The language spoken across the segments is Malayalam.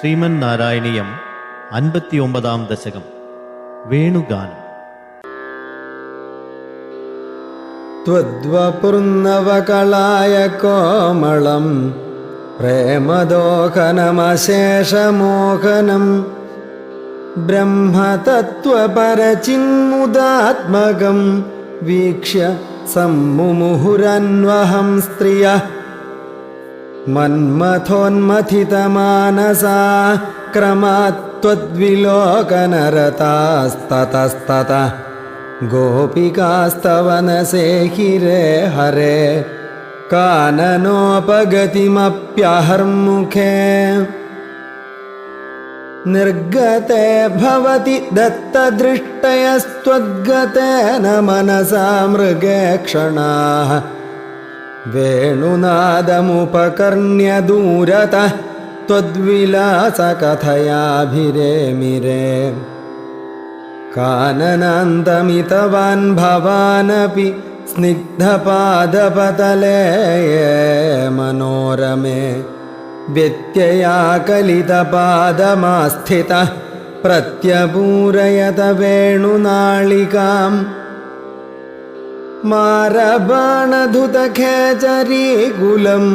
ശ്രീമൻ നാരായണീയം അൻപത്തിയൊമ്പതാം ദശകം. വേണുഗാനം. ത്വദ്വപുർണവകളായ കോമളം പ്രേമദോഹനമശേഷമോഹനം ബ്രഹ്മതത്വപരചിന്മുദാത്മകം വീക്ഷ്യ സമ്മുഹുരന്വഹം സ്ത്രിയഃ मन्मथोन्मथितमानसा क्रमात् त्वद्विलोकनरतास्ततस्ततः गोपिकास्तवनसे हिरे। हरे काननोपगतिमप्यहर्मुखे। निर्गते भवति दत्तदृष्टयस्त्वद्गतेन मनसा मृगे क्षणाः वेणुनादमुपकर्ण्य दूरतः त्वद्विलासकथयाभिरेमिरे काननान्तमितवान् भवानपि स्निग्धपादपतले मनोरमे व्यत्ययाकलितपादमास्थितः प्रत्यपूरयत वेणुनाळिकाम् മാരബാണധുതഖേചരീകുലം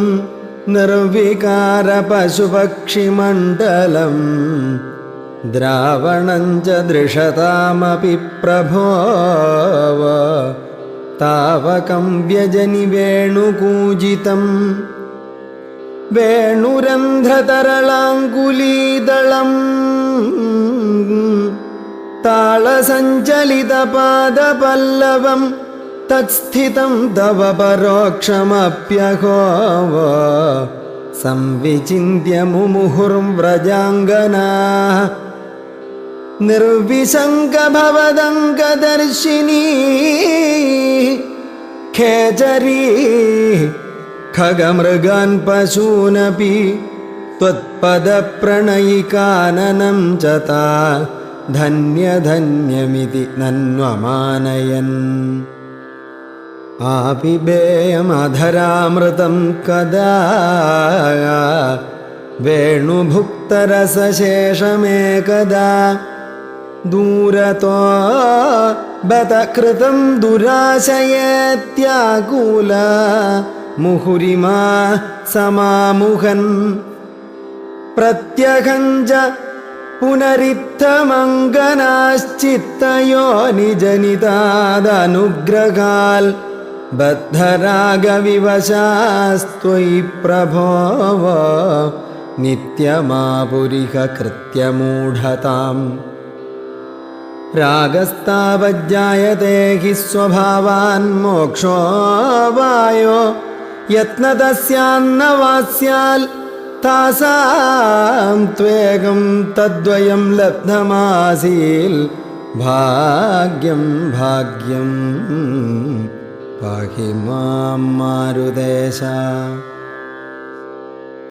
നിർവികാര പശുപക്ഷിമണ്ഡലം ദ്രാവണം ച ദൃഷതാമപി പ്രഭോവ താവകം വ്യജനി വേണുകൂജിതം വേണുരന്ധ്രതരളാങ്കുലീതളം താളസഞ്ചലിതപാദപല്ലവം ताळसञ्चलितपादपल्लवम् तत्स्थितं तव परोक्षमप्यहो संविचिन्त्य मुमुहुर्व्रजाङ्गनाः निर्विशङ्कभवदङ्गदर्शिनी खेचरी खगमृगान् पशूनपि त्वत्पदप्रणयिकाननं च ता धन्यधन्यमिति नन्वमानयन् आपिबेयमधरामृतं कदा वेणुभुक्तरसशेषमेकदा दूरतो बत कृतं दुराशयेत्याकुल मुहुरिमा समामुहन् प्रत्यहञ्च पुनरित्थमङ्गनाश्चित्तयो निजनितादनुग्रहाल् बद्धरागविवशास्त्वयि प्रभो नित्यमापुरिह कृत्यमूढताम्। रागस्तावज्जायते हि स्वभावान्मोक्षो वायो यत्नतस्यान्न वा तासां त्वेकं तद्वयं लब्धमासील्। भाग्यं भाग्यम्। पाहि मां मारुदेशा